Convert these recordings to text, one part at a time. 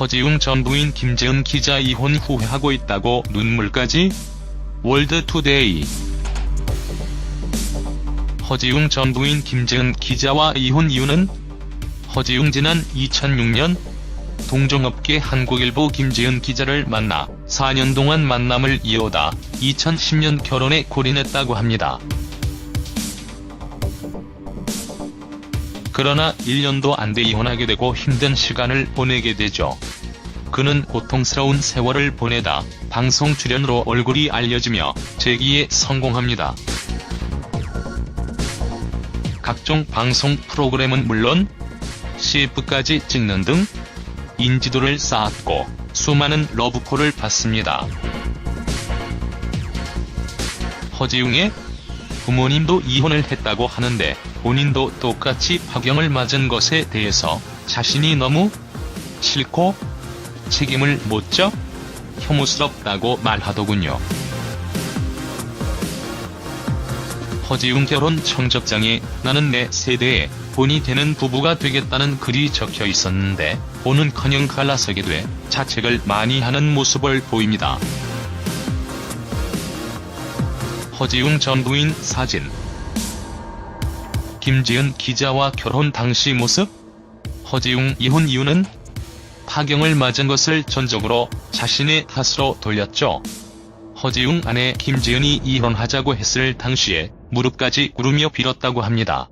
허지웅 전 부인 김재은 기자 이혼 후회하고 있다고 눈물까지? 월드투데이 허지웅 전 부인 김재은 기자와 이혼 이유는 허지웅 지난 2006년 동종업계 한국일보 김재은 기자를 만나 4년 동안 만남을 이어오다 2010년 결혼에 골인했다고 합니다. 그러나 1년도 안 돼 이혼하게 되고 힘든 시간을 보내게 되죠. 그는 고통스러운 세월을 보내다 방송 출연으로 얼굴이 알려지며 재기에 성공합니다. 각종 방송 프로그램은 물론 CF까지 찍는 등 인지도를 쌓았고 수많은 러브콜을 받습니다. 허지웅의 부모님도 이혼을 했다고 하는데 본인도 똑같이 파경을 맞은 것에 대해서 자신이 너무 싫고 책임을 못 져 혐오스럽다고 말하더군요. 허지웅 결혼 청첩장에 나는 내 세대에 본이 되는 부부가 되겠다는 글이 적혀 있었는데 본은커녕 갈라서게 돼 자책을 많이 하는 모습을 보입니다. 허지웅 전 부인 사진 김지은 기자와 결혼 당시 모습 허지웅 이혼 이유는 파경을 맞은 것을 전적으로 자신의 탓으로 돌렸죠. 허지웅 아내 김지은이 이혼하자고 했을 당시에 무릎까지 꿇으며 빌었다고 합니다.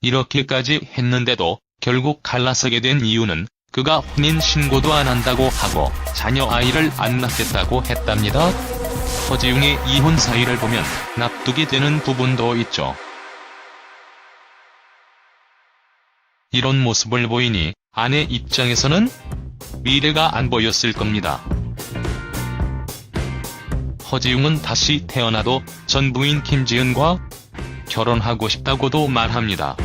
이렇게까지 했는데도 결국 갈라서게 된 이유는 그가 혼인 신고도 안 한다고 하고 자녀 아이를 안 낳겠다고 했답니다. 허지웅의 이혼 사유를 보면 납득이 되는 부분도 있죠. 이런 모습을 보이니 아내 입장에서는 미래가 안 보였을 겁니다. 허지웅은 다시 태어나도 전 부인 김지은과 결혼하고 싶다고도 말합니다.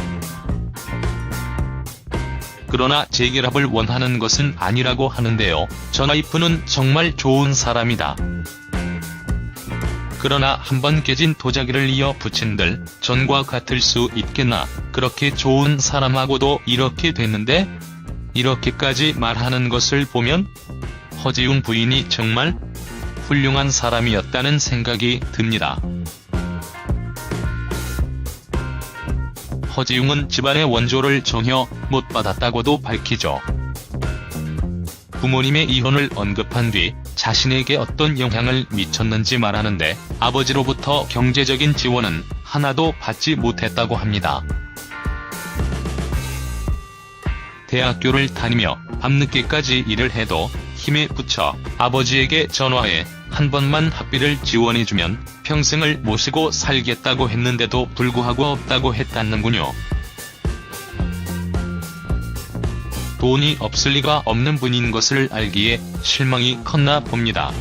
그러나 재결합을 원하는 것은 아니라고 하는데요. 전 와이프는 정말 좋은 사람이다. 그러나 한번 깨진 도자기를 이어 붙인들 전과 같을 수 있겠나 그렇게 좋은 사람하고도 이렇게 됐는데 이렇게까지 말하는 것을 보면 허지웅 부인이 정말 훌륭한 사람이었다는 생각이 듭니다. 허지웅은 집안의 원조를 전혀 못 받았다고도 밝히죠. 부모님의 이혼을 언급한 뒤 자신에게 어떤 영향을 미쳤는지 말하는데 아버지로부터 경제적인 지원은 하나도 받지 못했다고 합니다. 대학교를 다니며 밤늦게까지 일을 해도 힘에 부쳐 아버지에게 전화해 한 번만 학비를 지원해주면 평생을 모시고 살겠다고 했는데도 불구하고 없다고 했다는군요. 돈이 없을 리가 없는 분인 것을 알기에 실망이 컸나 봅니다.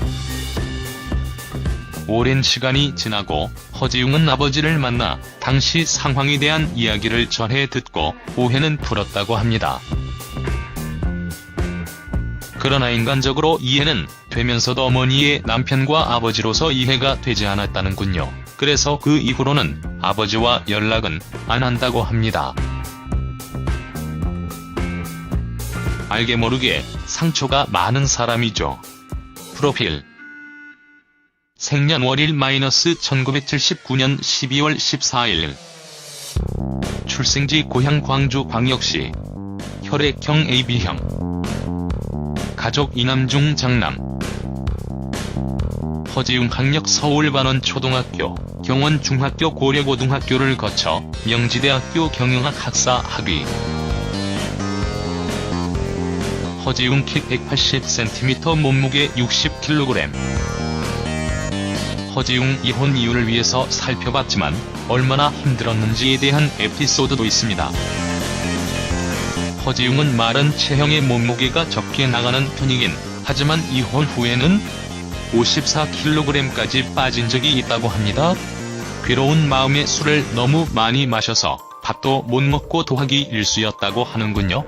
오랜 시간이 지나고 허지웅은 아버지를 만나 당시 상황에 대한 이야기를 전해 듣고 오해는 풀었다고 합니다. 그러나 인간적으로 이해는 되면서도 어머니의 남편과 아버지로서 이해가 되지 않았다는군요. 그래서 그 이후로는 아버지와 연락은 안 한다고 합니다. 알게 모르게 상처가 많은 사람이죠. 프로필. 생년월일 마이너스 1979년 12월 14일. 출생지 고향 광주 광역시. 혈액형 AB형. 가족 이남중 장남. 허지웅 학력 서울반원 초등학교, 경원 중학교 고려고등학교를 거쳐 명지대학교 경영학 학사 학위 허지웅 키 180cm 몸무게 60kg 허지웅 이혼 이유를 위해서 살펴봤지만 얼마나 힘들었는지에 대한 에피소드도 있습니다. 허지웅은 마른 체형의 몸무게가 적게 나가는 편이긴 하지만 이혼 후에는 54kg까지 빠진 적이 있다고 합니다. 괴로운 마음에 술을 너무 많이 마셔서 밥도 못 먹고 도하기 일수였다고 하는군요.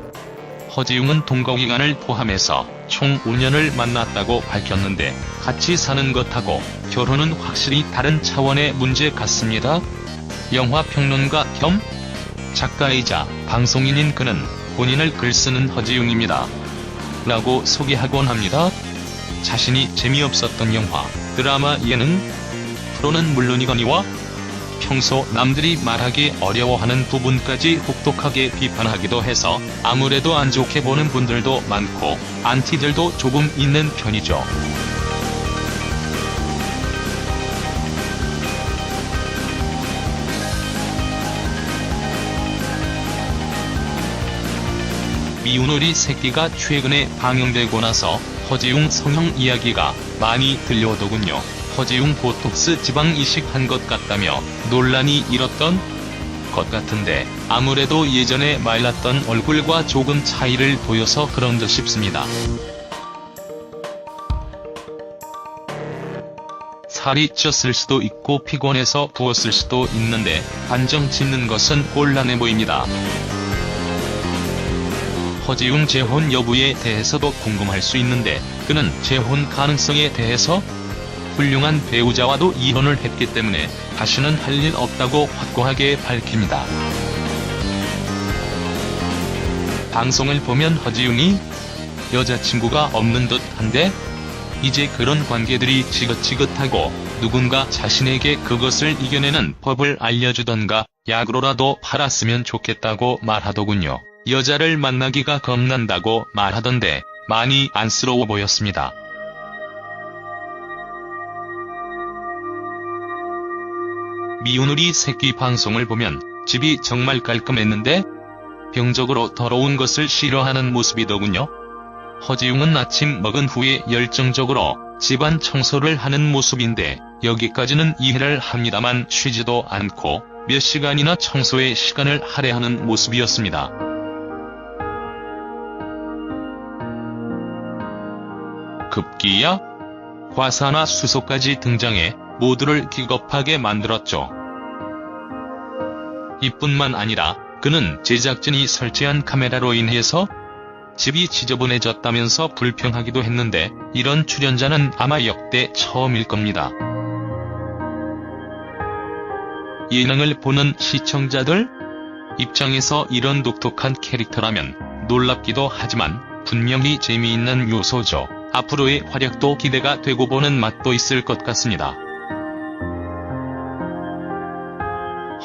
허지웅은 동거기간을 포함해서 총 5년을 만났다고 밝혔는데 같이 사는 것하고 결혼은 확실히 다른 차원의 문제 같습니다. 영화평론가 겸 작가이자 방송인인 그는 본인을 글쓰는 허지웅입니다. 라고 소개하곤 합니다. 자신이 재미없었던 영화, 드라마 예능, 프로는 물론이거니와 평소 남들이 말하기 어려워하는 부분까지 혹독하게 비판하기도 해서 아무래도 안 좋게 보는 분들도 많고 안티들도 조금 있는 편이죠. 미운 오리 새끼가 최근에 방영되고 나서 허지웅 성형 이야기가 많이 들려오더군요. 허지웅 보톡스 지방 이식한 것 같다며 논란이 일었던 것 같은데 아무래도 예전에 말랐던 얼굴과 조금 차이를 보여서 그런 듯 싶습니다. 살이 쪘을 수도 있고 피곤해서 부었을 수도 있는데 단정 짓는 것은 곤란해 보입니다. 허지웅 재혼 여부에 대해서도 궁금할 수 있는데 그는 재혼 가능성에 대해서 훌륭한 배우자와도 이혼을 했기 때문에 다시는 할 일 없다고 확고하게 밝힙니다. 방송을 보면 허지웅이 여자친구가 없는 듯 한데 이제 그런 관계들이 지긋지긋하고 누군가 자신에게 그것을 이겨내는 법을 알려주던가 약으로라도 팔았으면 좋겠다고 말하더군요. 여자를 만나기가 겁난다고 말하던데 많이 안쓰러워 보였습니다. 미운 우리 새끼 방송을 보면 집이 정말 깔끔했는데 병적으로 더러운 것을 싫어하는 모습이더군요. 허지웅은 아침 먹은 후에 열정적으로 집안 청소를 하는 모습인데 여기까지는 이해를 합니다만 쉬지도 않고 몇 시간이나 청소에 시간을 할애하는 모습이었습니다. 급기야 과사나 수소까지 등장해 모두를 기겁하게 만들었죠. 이뿐만 아니라 그는 제작진이 설치한 카메라로 인해서 집이 지저분해졌다면서 불평하기도 했는데 이런 출연자는 아마 역대 처음일 겁니다. 예능을 보는 시청자들 입장에서 이런 독특한 캐릭터라면 놀랍기도 하지만 분명히 재미있는 요소죠. 앞으로의 활약도 기대가 되고 보는 맛도 있을 것 같습니다.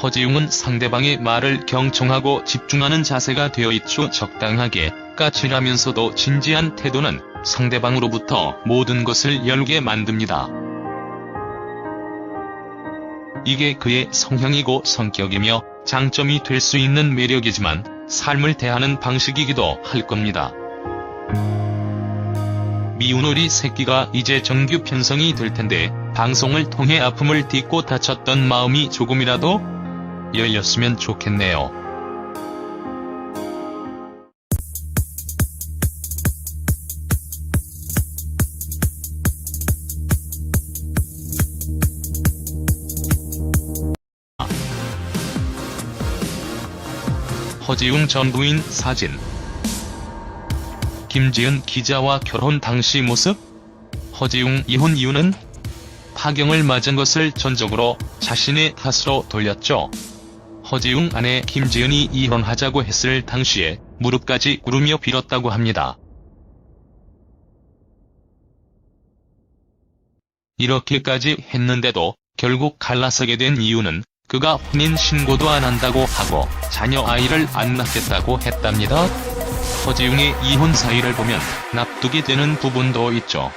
허지웅은 상대방의 말을 경청하고 집중하는 자세가 되어 있죠. 적당하게 까칠하면서도 진지한 태도는 상대방으로부터 모든 것을 열게 만듭니다. 이게 그의 성향이고 성격이며 장점이 될 수 있는 매력이지만 삶을 대하는 방식이기도 할 겁니다. 미운오리 새끼가 이제 정규 편성이 될 텐데 방송을 통해 아픔을 딛고 다쳤던 마음이 조금이라도 열렸으면 좋겠네요. 허지웅 전 부인 사진 김지은 기자와 결혼 당시 모습? 허지웅 이혼 이유는 파경을 맞은 것을 전적으로 자신의 탓으로 돌렸죠. 허지웅 아내 김지은이 이혼하자고 했을 당시에 무릎까지 꿇으며 빌었다고 합니다. 이렇게까지 했는데도 결국 갈라서게 된 이유는 그가 혼인 신고도 안 한다고 하고 자녀 아이를 안 낳겠다고 했답니다. 허지웅의 이혼 사유를 보면 납득이 되는 부분도 있죠.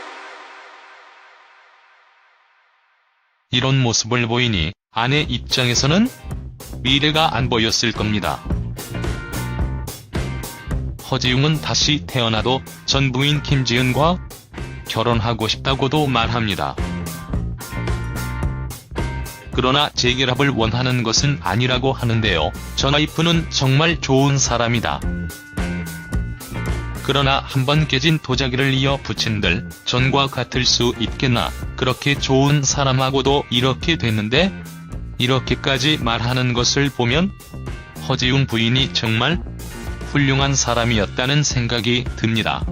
이런 모습을 보이니 아내 입장에서는 미래가 안 보였을 겁니다. 허지웅은 다시 태어나도 전 부인 김지은과 결혼하고 싶다고도 말합니다. 그러나 재결합을 원하는 것은 아니라고 하는데요. 전 와이프는 정말 좋은 사람이다. 그러나 한번 깨진 도자기를 이어 붙인들 전과 같을 수 있겠나 그렇게 좋은 사람하고도 이렇게 됐는데 이렇게까지 말하는 것을 보면 허지웅 부인이 정말 훌륭한 사람이었다는 생각이 듭니다.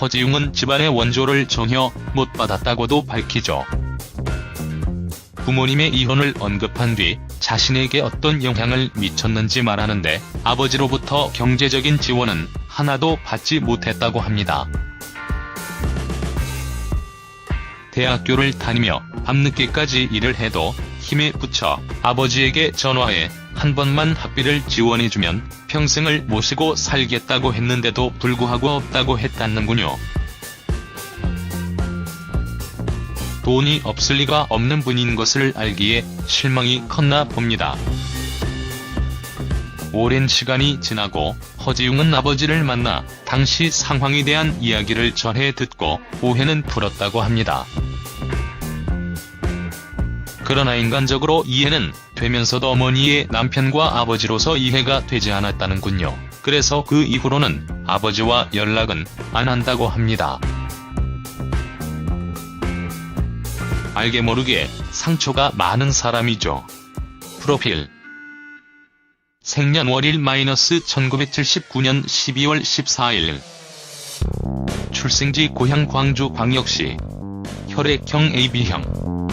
허지웅은 집안의 원조를 전혀 못 받았다고도 밝히죠. 부모님의 이혼을 언급한 뒤 자신에게 어떤 영향을 미쳤는지 말하는데 아버지로부터 경제적인 지원은 하나도 받지 못했다고 합니다. 대학교를 다니며 밤늦게까지 일을 해도 힘에 부쳐 아버지에게 전화해 한 번만 학비를 지원해주면 평생을 모시고 살겠다고 했는데도 불구하고 없다고 했다는군요. 돈이 없을 리가 없는 분인 것을 알기에 실망이 컸나 봅니다. 오랜 시간이 지나고 허지웅은 아버지를 만나 당시 상황에 대한 이야기를 전해 듣고 오해는 풀었다고 합니다. 그러나 인간적으로 이해는 되면서도 어머니의 남편과 아버지로서 이해가 되지 않았다는군요. 그래서 그 이후로는 아버지와 연락은 안 한다고 합니다. 알게 모르게 상처가 많은 사람이죠. 프로필 생년월일 마이너스 1979년 12월 14일. 출생지 고향 광주 광역시. 혈액형 AB형.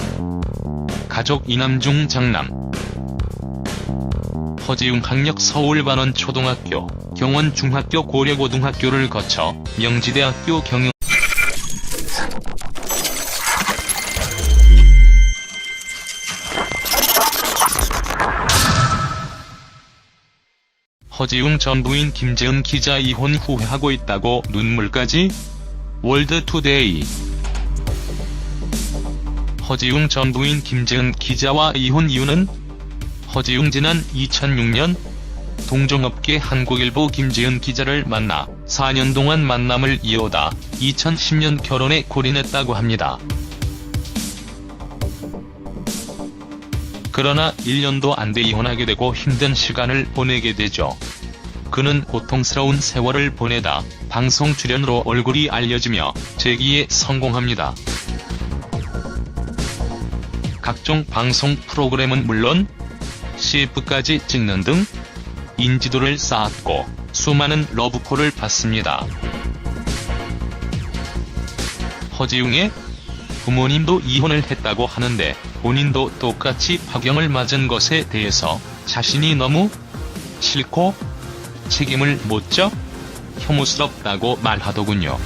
가족 이남중 장남. 허지웅 학력 서울반원 초등학교 경원 중학교 고려고등학교를 거쳐 명지대학교 경영 허지웅 전 부인 김재은 기자 이혼 후회하고 있다고 눈물까지? 월드투데이 허지웅 전 부인 김재은 기자와 이혼 이유는? 허지웅 지난 2006년 동종업계 한국일보 김재은 기자를 만나 4년 동안 만남을 이어오다 2010년 결혼에 골인했다고 합니다. 그러나 1년도 안 돼 이혼하게 되고 힘든 시간을 보내게 되죠. 그는 고통스러운 세월을 보내다 방송 출연으로 얼굴이 알려지며 재기에 성공합니다. 각종 방송 프로그램은 물론 CF까지 찍는 등 인지도를 쌓았고 수많은 러브콜을 받습니다. 허지웅의 부모님도 이혼을 했다고 하는데 본인도 똑같이 파경을 맞은 것에 대해서 자신이 너무 싫고 책임을 못져 혐오스럽다고 말하더군요.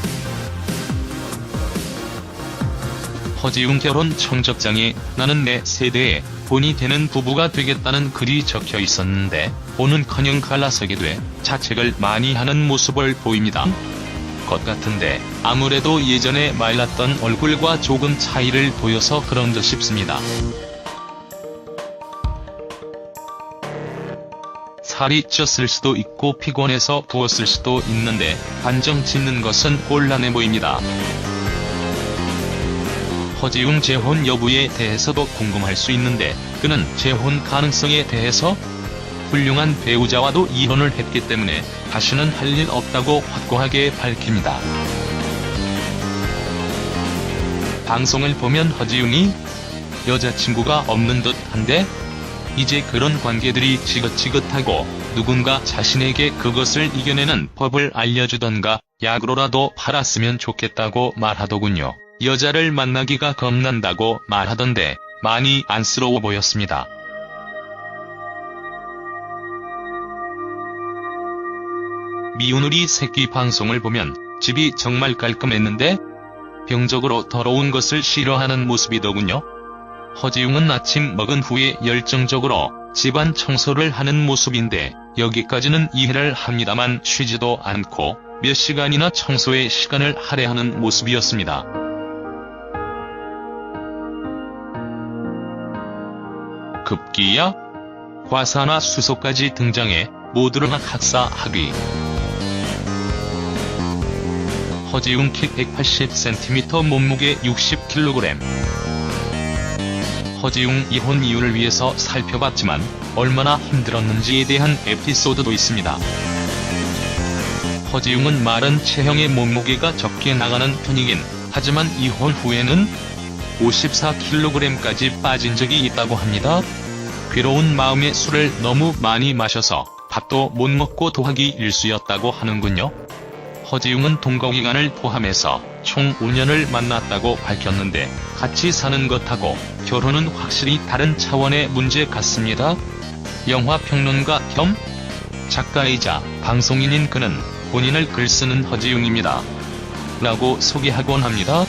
허지웅 결혼 청첩장에 나는 내 세대에 본이 되는 부부가 되겠다는 글이 적혀 있었는데 본은커녕 갈라서게 돼 자책을 많이 하는 모습을 보입니다. 것 같은데 아무래도 예전에 말랐던 얼굴과 조금 차이를 보여서 그런 듯 싶습니다. 살이 쪘을 수도 있고 피곤해서 부었을 수도 있는데 반정 짓는 것은 곤란해 보입니다. 허지웅 재혼 여부에 대해서도 궁금할 수 있는데 그는 재혼 가능성에 대해서 훌륭한 배우자와도 이혼을 했기 때문에 다시는 할 일 없다고 확고하게 밝힙니다. 방송을 보면 허지웅이 여자친구가 없는 듯 한데 이제 그런 관계들이 지긋지긋하고 누군가 자신에게 그것을 이겨내는 법을 알려주던가 약으로라도 팔았으면 좋겠다고 말하더군요. 여자를 만나기가 겁난다고 말하던데 많이 안쓰러워 보였습니다. 미운우리 새끼 방송을 보면 집이 정말 깔끔했는데 병적으로 더러운 것을 싫어하는 모습이더군요. 허지웅은 아침 먹은 후에 열정적으로 집안 청소를 하는 모습인데 여기까지는 이해를 합니다만 쉬지도 않고 몇 시간이나 청소에 시간을 할애하는 모습이었습니다. 급기야 과사나 수소까지 등장해 모두를 학사 학위. 허지웅 키 180cm 몸무게 60kg. 허지웅 이혼 이유를 위해서 살펴봤지만 얼마나 힘들었는지에 대한 에피소드도 있습니다. 허지웅은 마른 체형의 몸무게가 적게 나가는 편이긴 하지만 이혼 후에는 54kg까지 빠진 적이 있다고 합니다. 괴로운 마음에 술을 너무 많이 마셔서 밥도 못 먹고 도하기 일수였다고 하는군요. 허지웅은 동거기간을 포함해서 총 5년을 만났다고 밝혔는데 같이 사는 것하고 결혼은 확실히 다른 차원의 문제 같습니다. 영화평론가 겸 작가이자 방송인인 그는 본인을 글쓰는 허지웅입니다. 라고 소개하곤 합니다.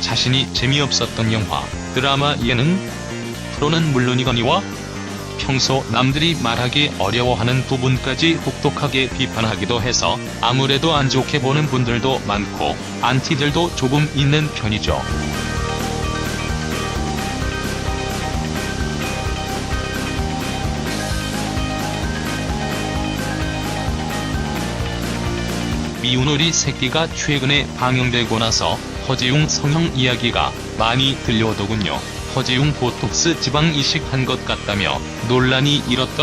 자신이 재미없었던 영화, 드라마 예능, 프로는 물론이거니와 평소 남들이 말하기 어려워하는 부분까지 혹독하게 비판하기도 해서 아무래도 안 좋게 보는 분들도 많고 안티들도 조금 있는 편이죠. 미운 오리 새끼가 최근에 방영되고 나서 허지웅 성형 이야기가 많이 들려오더군요. 허지웅 보톡스 지방 이식한 것 같다며 논란이 일었던